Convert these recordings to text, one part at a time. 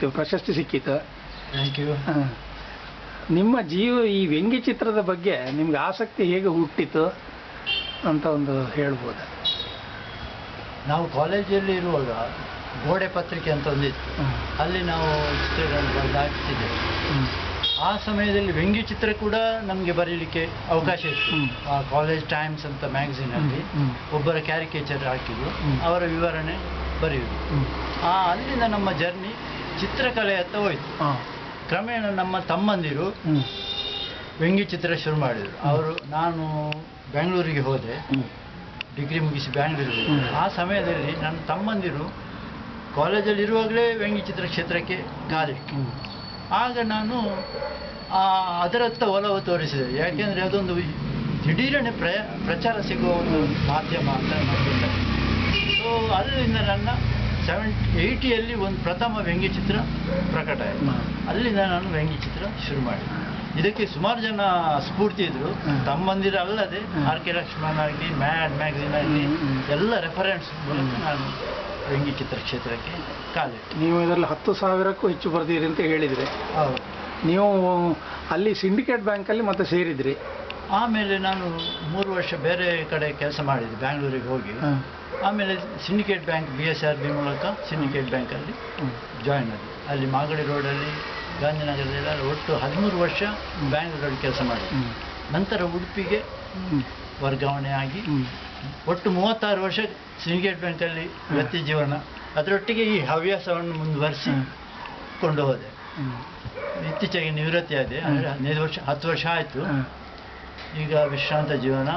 ನೀವು ಪ್ರಶಸ್ತಿ ಸಿಕ್ಕಿತ್ತು. ಥ್ಯಾಂಕ್ ಯು ನಿಮ್ಮ ಜೀವ ಈ ವ್ಯಂಗ್ಯ ಚಿತ್ರದ ಬಗ್ಗೆ ನಿಮ್ಗೆ ಆಸಕ್ತಿ ಹೇಗೆ ಹುಟ್ಟಿತು ಅಂತ ಒಂದು ಹೇಳ್ಬೋದು. ನಾವು ಕಾಲೇಜಲ್ಲಿ ಇರುವಾಗ ಗೋಡೆ ಪತ್ರಿಕೆ ಅಂತ ಒಂದಿತ್ತು. ಅಲ್ಲಿ ನಾವು ಚಿತ್ರಗಳನ್ನು ಬರೆದು ಹಾಕ್ತಿದ್ದೆವು ಆ ಸಮಯದಲ್ಲಿ ವ್ಯಂಗ್ಯ ಚಿತ್ರ ಕೂಡ ನಮಗೆ ಬರೀಲಿಕ್ಕೆ ಅವಕಾಶ ಇತ್ತು. ಆ ಕಾಲೇಜ್ ಟೈಮ್ಸ್ ಅಂತ ಮ್ಯಾಗಝೀನಲ್ಲಿ ಒಬ್ಬರ ಕ್ಯಾರಿಕೇಚರ್ ಹಾಕಿದ್ರು ಅವರ ವಿವರಣೆ ಬರೆಯುವುದು. ಆ ಅಲ್ಲಿಂದ ನಮ್ಮ ಜರ್ನಿ ಚಿತ್ರಕಲೆಯತ್ತ ಹೋಯ್ತು. ಹ. ಕ್ರಮೇಣ ನಮ್ಮ ತಮ್ಮಂದಿರು ವ್ಯಂಗ್ಯಚಿತ್ರ ವ್ಯಂಗ್ಯ ಚಿತ್ರ ಶುರು ಮಾಡಿದರು. ಅವರು ನಾನು ಬೆಂಗಳೂರಿಗೆ ಹೋದೆ. ಡಿಗ್ರಿ ಮುಗಿಸಿ ಬ್ಯಾಂಗ್ಳೂರಿಗೆ. ಆ ಸಮಯದಲ್ಲಿ ನನ್ನ ತಮ್ಮಂದಿರು ಕಾಲೇಜಲ್ಲಿ ಇರುವಾಗಲೇ ವ್ಯಂಗ್ಯ ಚಿತ್ರ ಕ್ಷೇತ್ರಕ್ಕೆ ಕಾಲಿಟ್ಟು ಆಗ ನಾನು ಅದರತ್ತ ಒಲವು ತೋರಿಸಿದೆ. ಯಾಕೆಂದರೆ ಅದೊಂದು ದಿಢೀರನೆ ಪ್ರಯ ಪ್ರಚಾರ ಸಿಗುವ ಒಂದು ಮಾಧ್ಯಮ ಅಂತ ಸೊ ಅದರಿಂದ ನನ್ನ ಸೆವೆನ್ ಏಯ್ಟಿಯಲ್ಲಿ ಒಂದು ಪ್ರಥಮ ವ್ಯಂಗ್ಯಚಿತ್ರ ಪ್ರಕಟ ಆಯಿತು. ಅಲ್ಲಿಂದ ನಾನು ವ್ಯಂಗ್ಯಚಿತ್ರ ಶುರು ಮಾಡಿದೆ. ಇದಕ್ಕೆ ಸುಮಾರು ಜನ ಸ್ಫೂರ್ತಿ ಇದ್ರು. ತಮ್ಮಂದಿರ ಅಲ್ಲದೆ. ಆರ್ ಕೆ ಲಕ್ಷ್ಮಣ್ ಆಗಲಿ ಮ್ಯಾಡ್ ಮ್ಯಾಗಝಿನ್ ಆಗಲಿ. ಎಲ್ಲ ರೆಫರೆನ್ಸ್ ಮೂಲಕ ನಾನು ವ್ಯಂಗ್ಯಚಿತ್ರ ಕ್ಷೇತ್ರಕ್ಕೆ ಕಾಲಿಟ್ಟು. ನೀವು ಇದರಲ್ಲಿ ಹತ್ತು ಸಾವಿರಕ್ಕೂ ಹೆಚ್ಚು ಬರ್ತೀರಿ ಅಂತ ಹೇಳಿದ್ರಿ. ಹೌದು. ನೀವು ಅಲ್ಲಿ ಸಿಂಡಿಕೇಟ್ ಬ್ಯಾಂಕಲ್ಲಿ ಮತ್ತೆ ಸೇರಿದ್ರಿ. ಆಮೇಲೆ ನಾನು ಮೂರು ವರ್ಷ ಬೇರೆ ಕಡೆ ಕೆಲಸ ಮಾಡಿದ್ದೆ ಬ್ಯಾಂಗ್ಳೂರಿಗೆ ಹೋಗಿ. ಆಮೇಲೆ Syndicate Bank B S R B ಮೂಲಕ ಸಿಂಡಿಕೇಟ್ ಬ್ಯಾಂಕಲ್ಲಿ. ಜಾಯಿನ್ ಆದೆ. ಅಲ್ಲಿ ಮಾಗಡಿ ರೋಡಲ್ಲಿ ಗಾಂಧಿನಗರದಲ್ಲಿ ಒಟ್ಟು ಹದಿಮೂರು ವರ್ಷ ಬ್ಯಾಂಗ್ಳೂರಲ್ಲಿ ಕೆಲಸ ಮಾಡಿದೆ. ನಂತರ ಉಡುಪಿಗೆ. ವರ್ಗಾವಣೆ ಆಗಿ ಒಟ್ಟು ಮೂವತ್ತಾರು ವರ್ಷ ಸಿಂಡಿಕೇಟ್ ಬ್ಯಾಂಕಲ್ಲಿ ವೃತ್ತಿ ಜೀವನ. ಅದರೊಟ್ಟಿಗೆ ಈ ಹವ್ಯಾಸವನ್ನು ಮುಂದುವರಿಸಿ. ಕೊಂಡು ಹೋದೆ. ಇತ್ತೀಚೆಗೆ ನಿವೃತ್ತಿ ಆದೆ ಅಂದರೆ ಹದಿನೈದು ವರ್ಷ ಹತ್ತು ವರ್ಷ ಆಯಿತು. ಈಗ ವಿಶ್ರಾಂತ ಜೀವನ.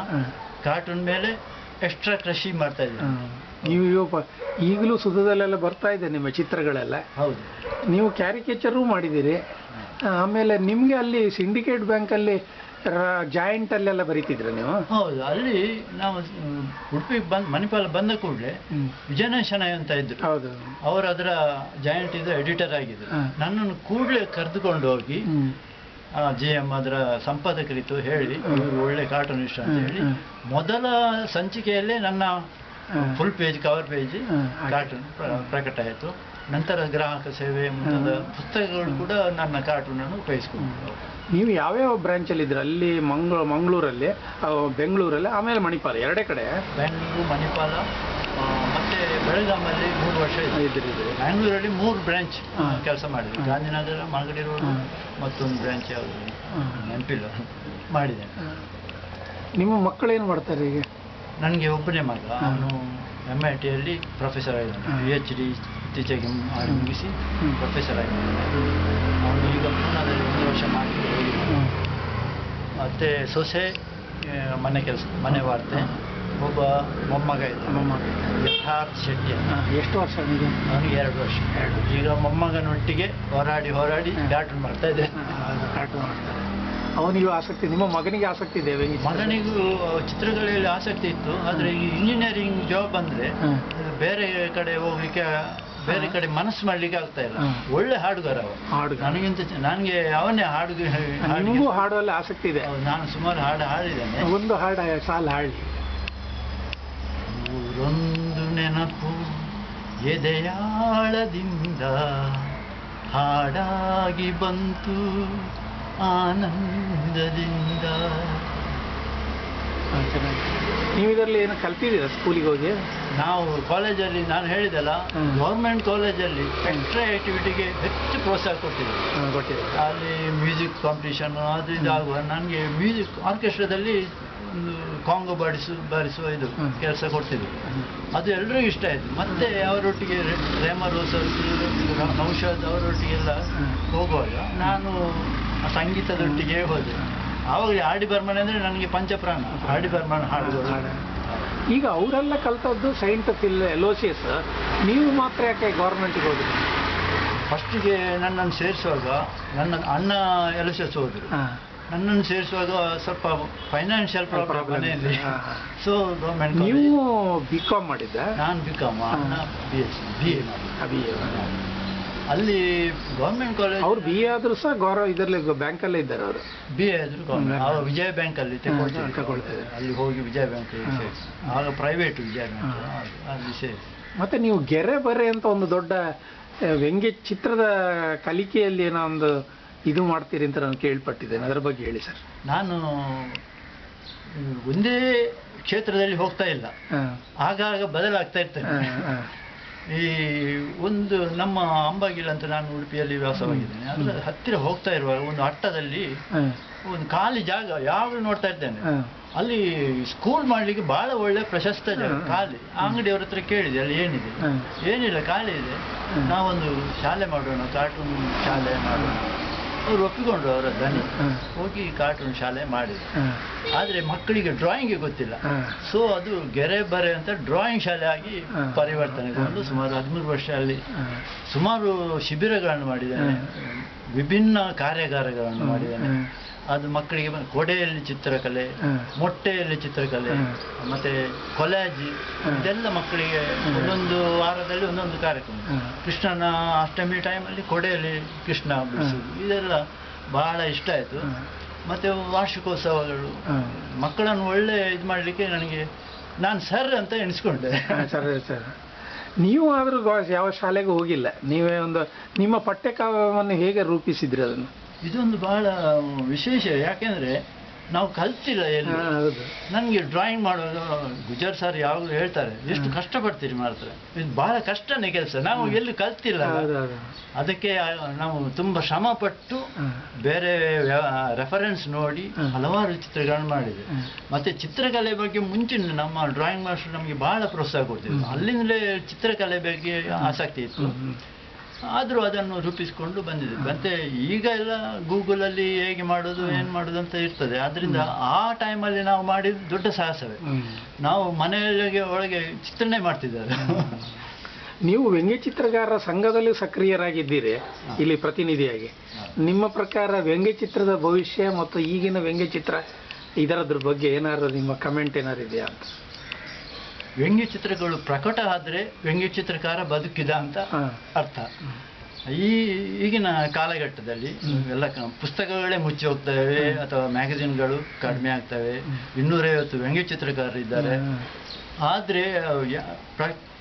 ಕಾರ್ಟೂನ್ ಮೇಲೆ ಎಕ್ಸ್ಟ್ರಾ ಕೃಷಿ ಮಾಡ್ತಾ. ಇದ್ದೀನಿ. ನೀವು ಇವ ಈಗಲೂ ಸುಧದಲ್ಲೆಲ್ಲ ಬರ್ತಾ ಇದೆ ನಿಮ್ಮ ಚಿತ್ರಗಳೆಲ್ಲ. ಹೌದು. ನೀವು ಕ್ಯಾರಿಕೇಚರೂ ಮಾಡಿದ್ದೀರಿ. ಆಮೇಲೆ ನಿಮಗೆ ಅಲ್ಲಿ ಸಿಂಡಿಕೇಟ್ ಬ್ಯಾಂಕಲ್ಲಿ ಜಾಯಿಂಟ್ ಅಲ್ಲೆಲ್ಲ ಬರೀತಿದ್ರೆ ನೀವು? ಹೌದು ಅಲ್ಲಿ ನಾವು ಉಡುಪಿ ಉಡುಪಿಗೆ ಬಂದ್ ಮಣಿಪಾಲ ಬಂದ ಕೂಡಲೇ ವಿಜಯನ ಶನಾಯ್ ಅಂತ ಇದ್ರು. ಹೌದು. ಅವರು ಅದರ ಜಾಯಿಂಟ್ ಇದು ಎಡಿಟರ್ ಆಗಿದ್ರು. ನನ್ನನ್ನು ಕೂಡಲೇ ಕರೆದುಕೊಂಡು ಹೋಗಿ. ಜೆ ಎಂ ಅದರ ಸಂಪಾದಕರಿತು ಹೇಳಿ ಒಳ್ಳೆ ಕಾರ್ಟೂನ್ ಕಾರ್ಟೂನಿಸ್ಟ್ ಅಂತ ಹೇಳಿ ಮೊದಲ ಸಂಚಿಕೆಯಲ್ಲೇ ನನ್ನ full page cover page cartoon ಪ್ರಕಟ ಆಯಿತು. ನಂತರ ಗ್ರಾಹಕ ಸೇವೆ ಮುಂತಾದ. ಪುಸ್ತಕಗಳು ಕೂಡ ನನ್ನ ಕಾರ್ಟೂನನ್ನು ಉಪಯೋಗಿಸ್ಕೊಂಡು ನೀವು ಯಾವ್ಯಾವ ಬ್ರಾಂಚಲ್ಲಿ ಇದ್ರೆ ಅಲ್ಲಿ ಮಂಗ್ಳೂ ಮಂಗಳೂರಲ್ಲಿ ಬೆಂಗಳೂರಲ್ಲಿ ಆಮೇಲೆ ಮಣಿಪಾಲ ಎರಡೇ ಕಡೆ? ಬೆಂಗಳೂರು ಮಣಿಪಾಲ ಬೆಳಗಾಮಲ್ಲಿ ಮೂರು ವರ್ಷ. ಇದ್ರಿ ಬ್ಯಾಂಗ್ಳೂರಲ್ಲಿ ಮೂರು ಬ್ರಾಂಚ್ ಕೆಲಸ ಮಾಡಿದೆ. ಗಾಂಧಿನಗರ ಮಾಗಡಿ ರೋಡ್ ಮತ್ತೊಂದು ಬ್ರಾಂಚ್ ಯಾವುದು. ನೆನಪಿಲ್ಲ. ಮಾಡಿದೆ. ನಿಮ್ಮ ಏನು ಮಾಡ್ತಾರೆ ಈಗ? ನನಗೆ ಒಬ್ಬನೇ ಮಗ. ಅವನು ಎಂ ಐ ಟಿಯಲ್ಲಿ ಪ್ರೊಫೆಸರ್ ಆಗಿದ್ದಾನೆ. ಪಿ ಎಚ್ ಡಿ ಇತ್ತೀಚೆಗೆ ಮಾಡಿ ಮುಗಿಸಿ ಪ್ರೊಫೆಸರ್ ಆಗಿದ್ದಾನೆ. ಅವನು ಈಗ ಪೂನಾದಲ್ಲಿ ಒಂದು ವರ್ಷ ಮಾಡಿ ಮತ್ತು. ಸೊಸೆ ಮನೆ ಕೆಲಸ ಮನೆ ವಾರ್ತೆ. ಒಬ್ಬ ಮೊಮ್ಮಗ ಇದ್ದಾನೆ ಮೊಮ್ಮಗ. ಯಥಾರ್ಥ್ ಶೆಟ್ಟಿ ಎಷ್ಟು ವರ್ಷ ಅವನಿಗೆ ಅವನಿಗೆ ಎರಡು ವರ್ಷ. ಎರಡು. ಈಗ ಮೊಮ್ಮಗನೊಟ್ಟಿಗೆ ಹೋರಾಡಿ ಹೋರಾಡಿ ಕಾರ್ಟೂನ್ ಮಾಡ್ತಾ ಇದೆ ಕಾರ್ಟೂನ್ ಮಾಡ್ತಾರೆ ಅವನಿಗೂ ಆಸಕ್ತಿ ನಿಮ್ಮ ಮಗನಿಗೆ ಆಸಕ್ತಿ ಇದೆ ಮಗನಿಗೂ ಚಿತ್ರಗಳಲ್ಲಿ ಆಸಕ್ತಿ ಇತ್ತು ಆದರೆ ಈ ಇಂಜಿನಿಯರಿಂಗ್ ಜಾಬ್ ಬಂದರೆ ಬೇರೆ ಕಡೆ ಹೋಗ್ಲಿಕ್ಕೆ ಬೇರೆ ಕಡೆ ಮನಸ್ಸು ಮಾಡ್ಲಿಕ್ಕೆ ಆಗ್ತಾ ಇಲ್ಲ. ಒಳ್ಳೆ ಹಾಡುಗಾರ ಹಾಡುಗಾರ. ನನಗಿಂತ ನನಗೆ ಅವನೇ ಹಾಡು ಹಾಡಿಗೆ. ನಿಮಗೂ ಹಾಡುವಲ್ಲಿ ಆಸಕ್ತಿ ಇದೆ. ನಾನು ಸುಮಾರು ಹಾಡು ಹಾಡಿದ್ದೇನೆ. ಒಂದು ಹಾಡು ಸಾಲ ಹಾಡಿ. ಊರೊಂದು ನೆನಪು ಎದೆಯಾಳದಿಂದ ಹಾಡಾಗಿ ಬಂತು ಆನಂದದಿಂದ. ನೀವು ಇದರಲ್ಲಿ ಏನೋ ಕಲ್ತಿದ್ದೀರಾ ಸ್ಕೂಲಿಗೆ ಹೋಗಿ? ನಾವು ಕಾಲೇಜಲ್ಲಿ ನಾನು ಹೇಳಿದಲ್ಲ. ಗೌರ್ಮೆಂಟ್ ಕಾಲೇಜಲ್ಲಿ ಎಕ್ಸ್ಟ್ರಾ ಆಕ್ಟಿವಿಟಿಗೆ ಹೆಚ್ಚು ಪ್ರೋತ್ಸಾಹ ಕೊಡ್ತೀವಿ ಕೊಟ್ಟಿದ್ದೀವಿ ಅಲ್ಲಿ ಮ್ಯೂಸಿಕ್ ಕಾಂಪಿಟೇಷನ್ ಅದು ಇದು ಆಗುವ. ನನಗೆ ಮ್ಯೂಸಿಕ್ ಆರ್ಕೆಸ್ಟ್ರಾದಲ್ಲಿ ಒಂದು ಕಾಂಗೋ ಬಾಡಿಸು ಬಾರಿಸುವ ಇದು ಕೆಲಸ ಕೊಡ್ತಿದ್ರು. ಅದು ಎಲ್ಲರಿಗೂ ಇಷ್ಟ ಆಯಿತು. ಮತ್ತೆ ಅವರೊಟ್ಟಿಗೆ ರೇ- ರೇಮ ರೋಸರ್ ನೌಷಾದ್ ಅವರೊಟ್ಟಿಗೆಲ್ಲ. ಹೋಗುವಾಗ ನಾನು ಸಂಗೀತದೊಟ್ಟಿಗೆ ಹೋದೆ. ಆವಾಗ ಆಡಿ ಬರ್ಮನೆ ಅಂದರೆ ನನಗೆ ಪಂಚಪ್ರಾಣ ಆಡಿ ಬರ್ಮನ್ ಹಾಡುಗಳು ಹಾಡು. ಈಗ ಅವರೆಲ್ಲ ಕಲ್ತದ್ದು ಸೈಂಟ್ ಫಿಲ್ ಲೋಸಿಯಸ್. ನೀವು ಮಾತ್ರ ಯಾಕೆ ಗೌರ್ಮೆಂಟಿಗೆ ಹೋದ್ರಿ ಫಸ್ಟಿಗೆ ನನ್ನನ್ನು ಸೇರಿಸುವಾಗ ನನ್ನ ಅಣ್ಣ ಎಲೋಸಿಯಸ್ ಹೋದರು. ಹಾ. ನನ್ನನ್ನು ಸೇರಿಸುವಾಗ ಸ್ವಲ್ಪ ಫೈನಾನ್ಷಿಯಲ್ ಪ್ರಾಬ್ಲಮ್ ಇದೆ ಮನೆಯಲ್ಲಿ. ಸೊ ಗೌರ್ಮೆಂಟ್ ನೀವು ಬಿ ಕಾಮ್ ಮಾಡಿದ್ದೆ? ನಾನು B com B S B A ಮಾಡಿ ಅಲ್ಲಿ ಗೌರ್ಮೆಂಟ್ ಕಾಲೇಜ್ ಅವ್ರು ಬಿ ಎ ಆದ್ರೂ ಸಹ ಗೌರವ ಇದರಲ್ಲಿ ಬ್ಯಾಂಕಲ್ಲೇ ಇದ್ದಾರೆ ಅವರು. ಬಿ ಎ ಆದರೂ ಗೌರ್ಮೆಂಟ್ ಆವಾಗ ವಿಜಯ ಬ್ಯಾಂಕ್ ಅಲ್ಲಿ ತಗೊಳ್ತಿದ್ರು. ಅಲ್ಲಿ ಹೋಗಿ ವಿಜಯ ಬ್ಯಾಂಕ್. ಆಗ ಪ್ರೈವೇಟ್ ವಿಜಯ ಬ್ಯಾಂಕ್. ಅಲ್ಲಿ ಸೇರಿ ಮತ್ತೆ ನೀವು ಗೆರೆ ಬರೆ ಅಂತ ಒಂದು ದೊಡ್ಡ ವ್ಯಂಗ್ಯ ಚಿತ್ರದ ಕಲಿಕೆಯಲ್ಲಿ ಏನೋ ಒಂದು ಇದು ಮಾಡ್ತೀರಿ ಅಂತ ನಾನು ಕೇಳ್ಪಟ್ಟಿದ್ದೇನೆ ಅದರ ಬಗ್ಗೆ ಹೇಳಿ ಸರ್. ನಾನು ಒಂದೇ ಕ್ಷೇತ್ರದಲ್ಲಿ ಹೋಗ್ತಾ ಇಲ್ಲ. ಆಗಾಗ ಬದಲಾಗ್ತಾ ಇರ್ತೇನೆ. ಈ ಒಂದು ನಮ್ಮ ಅಂಬಾಗಿಲ್ ಅಂತ ನಾನು ಉಡುಪಿಯಲ್ಲಿ ವಾಸವಾಗಿದ್ದೇನೆ. ಅದರ ಹತ್ತಿರ ಹೋಗ್ತಾ ಇರುವಾಗ ಒಂದು ಅಟ್ಟದಲ್ಲಿ ಒಂದು ಖಾಲಿ ಜಾಗ ಯಾವಾಗಲೂ ನೋಡ್ತಾ ಇದ್ದೇನೆ ಅಲ್ಲಿ ಸ್ಕೂಲ್ ಮಾಡ್ಲಿಕ್ಕೆ ಬಹಳ ಒಳ್ಳೆ ಪ್ರಶಸ್ತ ಜಾಗ ಖಾಲಿ. ಅಂಗಡಿಯವ್ರ ಹತ್ರ ಕೇಳಿದೆ ಅಲ್ಲಿ ಏನಿದೆ? ಏನಿಲ್ಲ ಖಾಲಿ ಇದೆ. ನಾವೊಂದು ಶಾಲೆ ಮಾಡೋಣ ಕಾರ್ಟೂನ್ ಶಾಲೆ ಮಾಡೋಣ. ಅವ್ರು ಒಪ್ಪಿಕೊಂಡ್ರು ಅವರ ದನಿ ಹೋಗಿ ಕಾರ್ಟೂನ್ ಶಾಲೆ ಮಾಡಿದ್ರು. ಆದ್ರೆ ಮಕ್ಕಳಿಗೆ ಡ್ರಾಯಿಂಗ್ ಗೊತ್ತಿಲ್ಲ. ಸೊ ಅದು ಗೆರೆ ಬರೆ ಅಂತ ಡ್ರಾಯಿಂಗ್ ಶಾಲೆ ಆಗಿ. ಪರಿವರ್ತನೆಗೊಂಡು ಸುಮಾರು ಹದಿಮೂರು ವರ್ಷ ಅಲ್ಲಿ ಸುಮಾರು ಶಿಬಿರಗಳನ್ನು ಮಾಡಿದ್ದೇನೆ ವಿಭಿನ್ನ ಕಾರ್ಯಾಗಾರಗಳನ್ನು ಮಾಡಿದ್ದೇನೆ. ಅದು ಮಕ್ಕಳಿಗೆ ಕೊಡೆಯಲ್ಲಿ ಚಿತ್ರಕಲೆ ಮೊಟ್ಟೆಯಲ್ಲಿ ಚಿತ್ರಕಲೆ ಮತ್ತೆ ಕೊಲಾಜಿ ಇದೆಲ್ಲ ಮಕ್ಕಳಿಗೆ ಒಂದೊಂದು ವಾರದಲ್ಲಿ ಒಂದೊಂದು ಕಾರ್ಯಕ್ರಮ. ಕೃಷ್ಣನ ಅಷ್ಟಮಿ ಟೈಮಲ್ಲಿ ಕೊಡೆಯಲ್ಲಿ ಕೃಷ್ಣ ಬಿಡಿಸೋದು ಇದೆಲ್ಲ ಬಹಳ ಇಷ್ಟ ಆಯಿತು. ಮತ್ತೆ ವಾರ್ಷಿಕೋತ್ಸವಗಳು. ಮಕ್ಕಳನ್ನು ಒಳ್ಳೆ ಇದು ಮಾಡಲಿಕ್ಕೆ ನನಗೆ ನಾನು ಸರ್ ಅಂತ ಎಣಿಸ್ಕೊಂಡೆ. ಸರ್ ಸರ್ ನೀವು ಆದರೂ ಯಾವ ಶಾಲೆಗೂ ಹೋಗಿಲ್ಲ. ನೀವೇ ಒಂದು, ನಿಮ್ಮ ಪಠ್ಯಕಾವ್ಯವನ್ನು ಹೇಗೆ ರೂಪಿಸಿದ್ರಿ ಅದನ್ನು? ಇದೊಂದು ಬಹಳ ವಿಶೇಷ, ಯಾಕೆಂದ್ರೆ ನಾವು ಕಲ್ತಿಲ್ಲ ಎಲ್ಲ? ನನಗೆ ಡ್ರಾಯಿಂಗ್ ಮಾಡೋದು ಗುಜರ್ ಸರ್ ಯಾವಾಗಲೂ ಹೇಳ್ತಾರೆ ಎಷ್ಟು ಕಷ್ಟಪಡ್ತೀರಿ ಮಾಡ್ತಾರೆ ಇದು ಬಹಳ ಕಷ್ಟನೇ ಕೆಲಸ. ನಾವು ಎಲ್ಲಿ ಕಲ್ತಿಲ್ಲ ಅದಕ್ಕೆ ನಾವು ತುಂಬ ಶ್ರಮ ಪಟ್ಟು. ಬೇರೆ ರೆಫರೆನ್ಸ್ ನೋಡಿ. ಹಲವಾರು ಚಿತ್ರಗಳನ್ನು ಮಾಡಿದೆ. ಮತ್ತೆ ಚಿತ್ರಕಲೆ ಬಗ್ಗೆ ಮುಂಚಿನ ನಮ್ಮ ಡ್ರಾಯಿಂಗ್ ಮಾಸ್ಟರ್ ನಮಗೆ ಬಹಳ ಪ್ರೋತ್ಸಾಹ ಕೊಡ್ತಿದ್ರು. ಅಲ್ಲಿಂದಲೇ ಚಿತ್ರಕಲೆ ಬಗ್ಗೆ ಆಸಕ್ತಿ ಇತ್ತು. ಆದರೂ ಅದನ್ನು ರೂಪಿಸಿಕೊಂಡು ಬಂದಿದೆ. ಮತ್ತೆ ಈಗ ಎಲ್ಲ ಗೂಗಲಲ್ಲಿ ಹೇಗೆ ಮಾಡೋದು ಏನು ಮಾಡೋದು ಅಂತ ಇರ್ತದೆ. ಆದ್ದರಿಂದ ಆ ಟೈಮಲ್ಲಿ ನಾವು ಮಾಡಿದ ದೊಡ್ಡ ಸಾಹಸವೇ. ನಾವು ಮನೆಯೊಳಗೆ ಒಳಗೆ ಚಿತ್ರಣೆ ಮಾಡ್ತಿದ್ದಾರೆ. ನೀವು ವ್ಯಂಗ್ಯ ಚಿತ್ರಗಾರರ ಸಂಘದಲ್ಲಿ ಸಕ್ರಿಯರಾಗಿದ್ದೀರಿ ಇಲ್ಲಿ ಪ್ರತಿನಿಧಿಯಾಗಿ. ನಿಮ್ಮ ಪ್ರಕಾರ ವ್ಯಂಗ್ಯ ಚಿತ್ರದ ಭವಿಷ್ಯ ಮತ್ತು ಈಗಿನ ವ್ಯಂಗ್ಯ ಚಿತ್ರ ಇದರದ್ರ ಬಗ್ಗೆ ಏನಾದ್ರು ನಿಮ್ಮ ಕಮೆಂಟ್ ಏನಾರು ಇದೆಯಾ ಅಂತ? ವ್ಯಂಗ್ಯ ಚಿತ್ರಗಳು ಪ್ರಕಟ ಆದರೆ ವ್ಯಂಗ್ಯ ಚಿತ್ರಕಾರ ಬದುಕಿದ ಅಂತ ಅರ್ಥ. ಈ ಈಗಿನ ಕಾಲಘಟ್ಟದಲ್ಲಿ ಎಲ್ಲ ಪುಸ್ತಕಗಳೇ ಮುಚ್ಚಿ ಹೋಗ್ತವೆ ಅಥವಾ ಮ್ಯಾಗಝಿನ್ಗಳು ಕಡಿಮೆ ಆಗ್ತವೆ. ಇನ್ನೂರೈವತ್ತು ವ್ಯಂಗ್ಯ ಚಿತ್ರಕಾರರು ಇದ್ದಾರೆ ಆದರೆ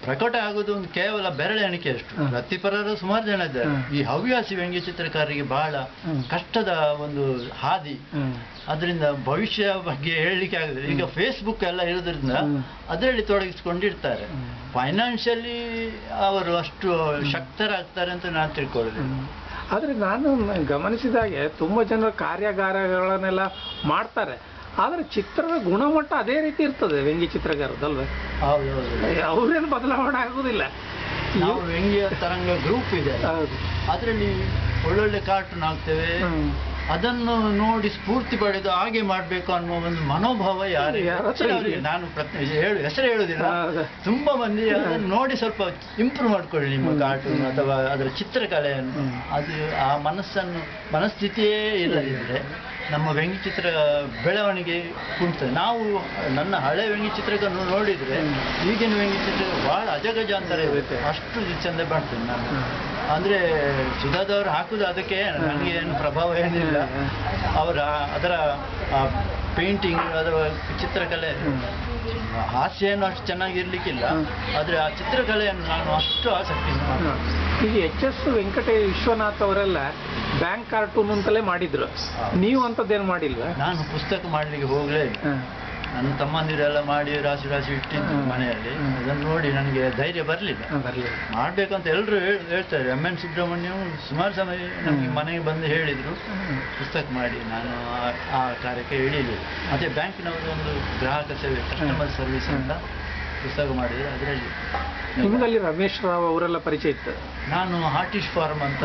ಪ್ರಕಟ ಆಗೋದು ಒಂದು ಕೇವಲ ಬೆರಳೆ ಎಣಿಕೆ ಅಷ್ಟು. ಹ್ಮ್. ವೃತ್ತಿಪರರು ಸುಮಾರು ಜನ ಇದ್ದಾರೆ. ಈ ಹವ್ಯಾಸಿ ವ್ಯಂಗ್ಯ ಚಿತ್ರಕಾರರಿಗೆ ಬಹಳ ಕಷ್ಟದ ಒಂದು ಹಾದಿ. ಅದರಿಂದ ಭವಿಷ್ಯ ಬಗ್ಗೆ ಹೇಳಲಿಕ್ಕೆ ಆಗುದಿಲ್ಲ. ಈಗ ಫೇಸ್ಬುಕ್ ಎಲ್ಲ ಇರೋದ್ರಿಂದ ಅದರಲ್ಲಿ ತೊಡಗಿಸ್ಕೊಂಡಿರ್ತಾರೆ ಫೈನಾನ್ಷಿಯಲಿ ಅವರು ಅಷ್ಟು ಶಕ್ತರಾಗ್ತಾರೆ ಅಂತ ನಾನು ತಿಳ್ಕೊಳ್ಳೋದು ಆದರೆ ಆದ್ರೆ ನಾನು ಗಮನಿಸಿದಾಗೆ ತುಂಬಾ ಜನರು ಕಾರ್ಯಾಗಾರಗಳನ್ನೆಲ್ಲ ಮಾಡ್ತಾರೆ. ಆದ್ರೆ ಚಿತ್ರದ ಗುಣಮಟ್ಟ ಅದೇ ರೀತಿ ಇರ್ತದೆ ವ್ಯಂಗ್ಯ ಚಿತ್ರಕಾರದಲ್ವೇ ಅವ್ರೇನು ಬದಲಾವಣೆ ಆಗುದಿಲ್ಲ. ನಾವು ವ್ಯಂಗ್ಯ ತರಂಗ ಗ್ರೂಪ್ ಇದೆ. ಅದರಲ್ಲಿ ಒಳ್ಳೊಳ್ಳೆ ಕಾರ್ಟೂನ್ ಆಗ್ತೇವೆ. ಅದನ್ನು ನೋಡಿ ಸ್ಫೂರ್ತಿ ಪಡೆದು ಹಾಗೆ ಮಾಡಬೇಕು ಅನ್ನುವ ಒಂದು ಮನೋಭಾವ ಯಾರು? ನಾನು ಹೇಳು ಹೆಸರು ಹೇಳುದಿಲ್ಲ ಹೌದು. ತುಂಬಾ ಮಂದಿ ಅದನ್ನು ನೋಡಿ ಸ್ವಲ್ಪ ಇಂಪ್ರೂವ್ ಮಾಡ್ಕೊಳ್ಳಿ ನಿಮ್ಮ ಕಾರ್ಟೂನ್ ಅಥವಾ ಅದರ ಚಿತ್ರಕಲೆಯನ್ನು. ಅದು ಆ ಮನಸ್ಸನ್ನು ಮನಸ್ಥಿತಿಯೇ ಇಲ್ಲದಿದ್ರೆ ನಮ್ಮ ವ್ಯಂಗ್ಯಚಿತ್ರ ಬೆಳವಣಿಗೆ ಕುಂತ ನಾವು ನನ್ನ ಹಳೆ ವ್ಯಂಗ್ಯಚಿತ್ರಗಳನ್ನು ಚಿತ್ರಗಳನ್ನು ನೋಡಿದ್ರೆ ಈಗಿನ ವ್ಯಂಗ್ಯಚಿತ್ರ ಭಾಳ ಅಜಗಜ ಅಂತಾರೆ. ಇರುತ್ತೆ ಅಷ್ಟು ಚಂದ ಮಾಡ್ತೇನೆ ನಾನು. ಅಂದರೆ ಸುಧಾದವ್ರು ಹಾಕುದು ಅದಕ್ಕೆ ನನಗೆ ಏನು ಪ್ರಭಾವ ಏನಿಲ್ಲ. ಅವರ ಅದರ ಪೇಂಟಿಂಗ್ ಅದರ ಚಿತ್ರಕಲೆ ಹಾಸ್ಯನೂ ಅಷ್ಟು ಚೆನ್ನಾಗಿರ್ಲಿಕ್ಕಿಲ್ಲ. ಆದರೆ ಆ ಚಿತ್ರಕಲೆಯನ್ನು ನಾನು ಅಷ್ಟು ಆಸಕ್ತಿ. ಈಗ ಎಚ್ ಎಸ್ ವೆಂಕಟೇಶ್ ವಿಶ್ವನಾಥ್ ಅವರೆಲ್ಲ ಬ್ಯಾಂಕ್ ಕಾರ್ಟೂನ್ ಅಂತಲೇ ಮಾಡಿದ್ರು. ನೀವು ಅಂಥದ್ದೇನು ಮಾಡಿಲ್ಲ ನಾನು ಪುಸ್ತಕ ಮಾಡ್ಲಿಕ್ಕೆ ಹೋಗ್ಲೇ. ನನ್ನ ತಮ್ಮಂದಿರೆಲ್ಲ ಮಾಡಿ ರಾಶಿ ರಾಶಿ ಇಟ್ಟಿದ್ದು ಮನೆಯಲ್ಲಿ. ಅದನ್ನು ನೋಡಿ ನನಗೆ ಧೈರ್ಯ ಬರಲಿಲ್ಲ. ಮಾಡಬೇಕಂತ ಎಲ್ಲರೂ ಹೇಳ್ತಾರೆ. ಎಂ ಎನ್ ಸುಬ್ರಹ್ಮಣ್ಯಂ ಸುಮಾರು ಸಮಯ ನಮಗೆ ಮನೆಗೆ ಬಂದು ಹೇಳಿದರು. ಪುಸ್ತಕ ಮಾಡಿ. ನಾನು ಆ- ಕಾರ್ಯಕ್ಕೆ ಇಳಿಲಿಲ್ಲ. ಮತ್ತೆ ಬ್ಯಾಂಕಿನವರು ಒಂದು ಗ್ರಾಹಕ ಸೇವೆ ಕಸ್ಟಮರ್ ಸರ್ವಿಸ್ ಅಂತ ಪುಸ್ತಕ ಮಾಡಿದರೆ. ಅದರಲ್ಲಿ ನಿಮ್ಗಲ್ಲಿ ರಮೇಶ್ ರಾವ್ ಅವರೆಲ್ಲ ಪರಿಚಯ ಇತ್ತು ನಾನು ಆರ್ಟಿಸ್ಟ್ ಫಾರ್ಮ್ ಅಂತ.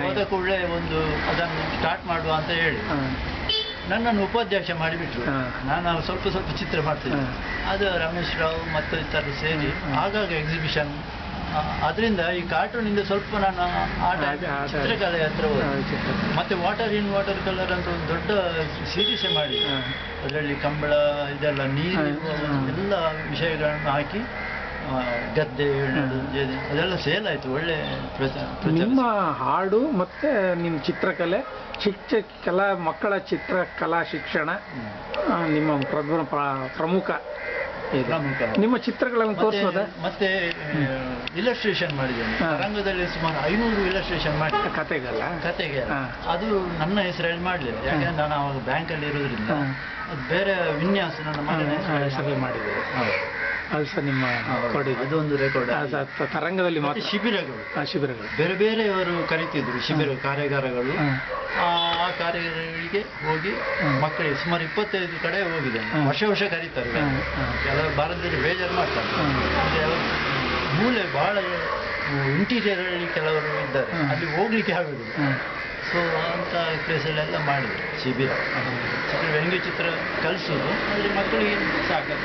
ಹೋದ ಕೂಡಲೇ ಒಂದು ಅದನ್ನು ಸ್ಟಾರ್ಟ್ ಮಾಡುವ ಅಂತ ಹೇಳಿ ನನ್ನನ್ನು ಉಪಾಧ್ಯಕ್ಷ ಮಾಡಿಬಿಟ್ರು. ನಾನು ಸ್ವಲ್ಪ ಸ್ವಲ್ಪ ಚಿತ್ರ ಮಾಡ್ತಿದ್ದೆ ಹಾ. ಅದು ರಮೇಶ್ ರಾವ್ ಮತ್ತು ಇತರರು ಸೇರಿ ಆಗಾಗ ಎಕ್ಸಿಬಿಷನ್ ಅದರಿಂದ ಈ ಕಾರ್ಟೂನಿಂದ ಸ್ವಲ್ಪ ನಾನು ಆಟ ಚಿತ್ರಕಲೆ ಹತ್ರ. ಮತ್ತೆ ವಾಟರ್ ಇನ್ ವಾಟರ್ ಕಲರ್ ಅಂತ ಒಂದು ದೊಡ್ಡ ಸೀರೀಸೇ ಮಾಡಿ ಅದರಲ್ಲಿ ಕಂಬಳ ಇದೆಲ್ಲ ನೀರು. ಎಲ್ಲ ವಿಷಯಗಳನ್ನು ಹಾಕಿ ಗದ್ದೆ ಅದೆಲ್ಲ ಸೇಲ್ ಆಯ್ತು ಒಳ್ಳೆ ನಿಮ್ಮ ಹಾಡು ಮತ್ತೆ ನಿಮ್ಮ ಚಿತ್ರಕಲೆ ಚಿಕ್ಕ ಕಲಾ ಮಕ್ಕಳ ಚಿತ್ರಕಲಾ ಶಿಕ್ಷಣ ನಿಮ್ಮ ಪ್ರಮುಖ ನಿಮ್ಮ ಚಿತ್ರಗಳನ್ನು ತೋರಿಸೋದ? ಮತ್ತೆ ಇಲಸ್ಟ್ರೇಷನ್ ಮಾಡಿದ್ದೇನೆ. ರಂಗದಲ್ಲಿ ಸುಮಾರು ಐನೂರು ಇಲಸ್ಟ್ರೇಷನ್ ಮಾಡಿ ಕತೆಗಲ್ಲ? ಕತೆಗೆ. ಅದು ನನ್ನ ಹೆಸರಲ್ಲಿ ಮಾಡಲಿಲ್ಲ. ಯಾಕಂದ್ರೆ ನಾನು ಅವಾಗ ಬ್ಯಾಂಕಲ್ಲಿ ಇರೋದ್ರಿಂದ ಅದು ಬೇರೆ ವಿನ್ಯಾಸ ನನ್ನ ಮಗನ ಹೆಸರಲ್ಲಿ ಹೌದು. ಅದು ಸಹ ನಿಮ್ಮ. ಕೊಡುಗೆ ಅದೊಂದು ರೆಕಾರ್ಡ್ ತರಂಗದಲ್ಲಿ ಮಾತ್ರ. ಶಿಬಿರಗಳು. ಆ, ಶಿಬಿರಗಳು. ಬೇರೆ ಬೇರೆಯವರು ಕರಿತಿದ್ರು ಶಿಬಿರ ಕಾರ್ಯಾಗಾರಗಳು. ಆ ಕಾರ್ಯಗಳಿಗೆ ಕಾರ್ಯಾಗಾರಗಳಿಗೆ ಹೋಗಿ. ಮಕ್ಕಳಿಗೆ ಸುಮಾರು ಇಪ್ಪತ್ತೈದು ಕಡೆ ಹೋಗಿದೆ. ವರ್ಷ ವರ್ಷ ಕರೀತಾರೆ. ಕೆಲವರು ಭಾರತದಲ್ಲಿ ಬೇಜಾರು ಮಾಡ್ತಾರೆ. ಮೂಲೆ ಬಹಳ ಇಂಟೀರಿಯರ್ ಅಲ್ಲಿ ಕೆಲವರು ಇದ್ದಾರೆ. ಅಲ್ಲಿ ಹೋಗ್ಲಿಕ್ಕೆ ಆಗುದಿಲ್ಲ. ಸೊ ಅಂತ ಪ್ಲೇಸಲ್ಲೆಲ್ಲ ಮಾಡಿದ್ರು. ಶಿಬಿರ. ಚಿತ್ರ ವ್ಯಂಗ್ಯ ಚಿತ್ರ ಕಲಿಸೋದು ಆದರೆ ಮಕ್ಕಳಿಗೆ ಸಾಕು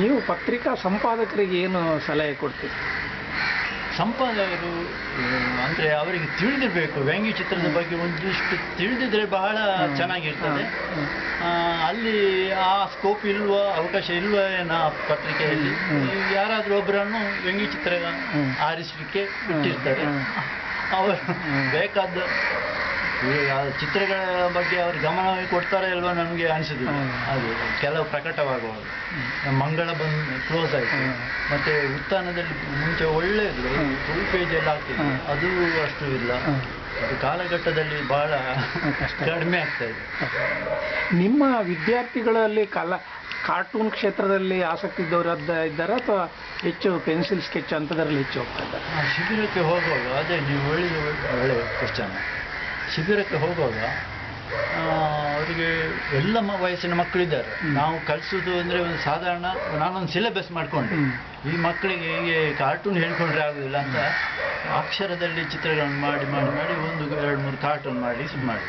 ನೀವು ಪತ್ರಿಕಾ ಸಂಪಾದಕರಿಗೆ ಏನು ಸಲಹೆ ಕೊಡ್ತೀರಿ? ಸಂಪಾದಕರು ಅಂದರೆ ಅವರಿಗೆ ತಿಳಿದಿರಬೇಕು ವ್ಯಂಗ್ಯ ಚಿತ್ರದ ಬಗ್ಗೆ ಒಂದಿಷ್ಟು ತಿಳಿದಿದ್ರೆ ಬಹಳ. ಚೆನ್ನಾಗಿರ್ತದೆ. ಅಲ್ಲಿ ಆ ಸ್ಕೋಪ್ ಇಲ್ವ ಅವಕಾಶ ಇಲ್ವ ಏನೋ ಆ ಪತ್ರಿಕೆಯಲ್ಲಿ ಯಾರಾದರೂ ಒಬ್ಬರನ್ನು ವ್ಯಂಗ್ಯ ಚಿತ್ರ. ಆರಿಸಲಿಕ್ಕೆ ಬಿಟ್ಟಿರ್ತಾರೆ. ಅವರು ಬೇಕಾದ ಈಗ ಚಿತ್ರಗಳ ಬಗ್ಗೆ ಅವರು ಗಮನ ಕೊಡ್ತಾರೆ ಅಲ್ವಾ ನಮಗೆ ಅನಿಸುದಿಲ್ಲ. ಅದು ಕೆಲವು ಪ್ರಕಟವಾಗುವಾಗ. ಮಂಗಳ ಬಂದು ಕ್ಲೋಸ್ ಆಯ್ತು. ಮತ್ತೆ ಉತ್ಥಾನದಲ್ಲಿ ಮುಂಚೆ ಒಳ್ಳೆಯದು. ಫುಲ್ ಪೇಜ್ ಎಲ್ಲ ಆಗ್ತಿದೆ. ಅದು ಅಷ್ಟು ಇಲ್ಲ. ಅದು ಕಾಲಘಟ್ಟದಲ್ಲಿ ಬಹಳ. ಕಡಿಮೆ ಆಗ್ತಾ ಇದೆ. ನಿಮ್ಮ ವಿದ್ಯಾರ್ಥಿಗಳಲ್ಲಿ ಕಲಾ ಕಾರ್ಟೂನ್ ಕ್ಷೇತ್ರದಲ್ಲಿ ಆಸಕ್ತಿ ಇದ್ದವರು ಇದ್ದಾರಾ ಅಥವಾ ಹೆಚ್ಚು ಪೆನ್ಸಿಲ್ ಸ್ಕೆಚ್ ಅಂಥದ್ರಲ್ಲಿ ಹೆಚ್ಚು ಹೋಗ್ತಾ ಇದ್ದಾರೆ? ಶಿಬಿರಕ್ಕೆ ಹೋಗುವಾಗ ಅದೇ ನೀವು ಒಳ್ಳೆಯ ಒಳ್ಳೆಯ ಕ್ವಶನ್ ಶಿಬಿರಕ್ಕೆ ಹೋಗುವಾಗ ಅವರಿಗೆ ಎಲ್ಲ ಮ- ವಯಸ್ಸಿನ ಮಕ್ಕಳಿದ್ದಾರೆ. ನಾವು ಕಲಿಸೋದು ಅಂದರೆ ಒಂದು ಸಾಧಾರಣ ನಾನೊಂದು ಸಿಲೆಬಸ್ ಮಾಡಿಕೊಂಡು ಈ ಮಕ್ಕಳಿಗೆ ಹೀಗೆ ಕಾರ್ಟೂನ್ ಹೇಳ್ಕೊಂಡ್ರೆ ಆಗುದಿಲ್ಲ ಅಂತ ಅಕ್ಷರದಲ್ಲಿ ಚಿತ್ರಗಳನ್ನು ಮಾಡಿ ಮಾಡಿ ಮಾಡಿ ಒಂದು ಎರಡು ಮೂರು ಕಾರ್ಟೂನ್ ಮಾಡಿ ಇದು ಮಾಡಿ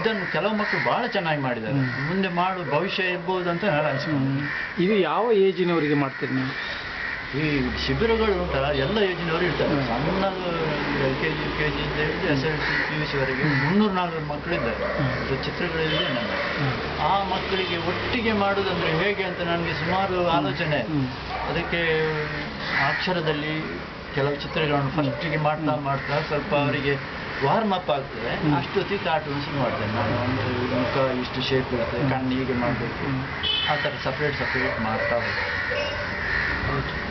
ಇದನ್ನು ಕೆಲವು ಮಕ್ಕಳು ಬಹಳ ಚೆನ್ನಾಗಿ ಮಾಡಿದ್ದಾರೆ. ಮುಂದೆ ಮಾಡುವ ಭವಿಷ್ಯ ಇರ್ಬೋದು ಅಂತ ನಾನು ಅನಿಸ್ಕೊಂಡು ಇದು ಯಾವ ಏಜಿನವರಿಗೆ ಮಾಡ್ತೀರಿ ನೀವು? ಈ ಶಿಬಿರಗಳು ಉಂಟಲ್ಲ ಎಲ್ಲ ಏಜಿನವರು ಇರ್ತಾರೆ. ಸಣ್ಣ L K G U K ಜಿಯಿಂದ ಹಿಡಿದು S L C P U ಸಿವರೆಗೆ. ಮುನ್ನೂರು ನಾಲ್ಕು ಮಕ್ಕಳಿದ್ದಾರೆ. ಅದು ಚಿತ್ರಗಳಿದೆ ನನಗೆ ಆ ಮಕ್ಕಳಿಗೆ ಒಟ್ಟಿಗೆ ಮಾಡುವುದಂದ್ರೆ ಹೇಗೆ ಅಂತ ನನಗೆ ಸುಮಾರು ಆಲೋಚನೆ. ಅದಕ್ಕೆ ಅಕ್ಷರದಲ್ಲಿ ಕೆಲವು ಚಿತ್ರಗಳನ್ನು ಫಸ್ಟಿಗೆ ಮಾಡ್ತಾ ಮಾಡ್ತಾ ಸ್ವಲ್ಪ ಅವರಿಗೆ ವಾರ್ಮ್ ಅಪ್ ಆಗ್ತದೆ. ಅಷ್ಟೊತ್ತಿ ಅಷ್ಟೊತ್ತಿಗೆ ಕಾರ್ಟೂನ್ಸ್ ಮಾಡ್ತೇನೆ ನಾನು. ಒಂದು ಮುಖ ಇಷ್ಟು ಶೇಪ್ ಇರ್ತದೆ ಕಣ್ಣು ಹೀಗೆ ಮಾಡಬೇಕು. ಆ ಥರ ಸಪ್ರೇಟ್ ಸಪ್ರೇಟ್ ಮಾಡ್ತಾ ಹೋಗ್ತೇನೆ.